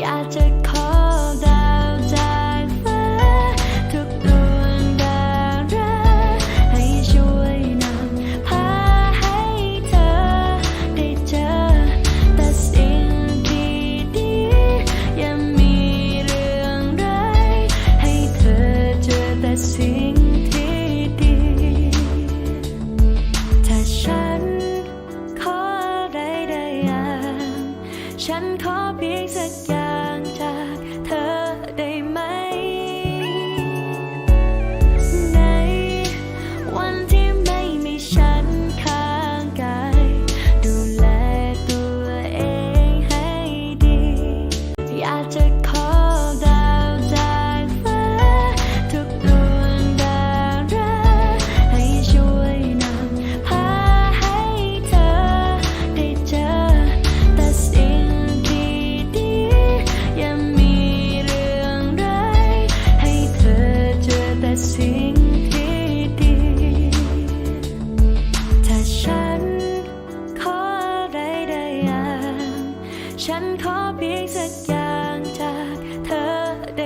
อยากจะขอดาวจากฟ้าทุกดวงดาราให้ช่วยนำพาให้เธอได้เจอ แต่สิ่งที่ดีๆยังมีเรื่องร้ายให้เธอเจอแต่สิ่งที่ดีถ้าฉันขออะไรได้อย่างฉันขอเพียงสักอย่าง ฉันขอเพียงสักอย่างจากเธอได้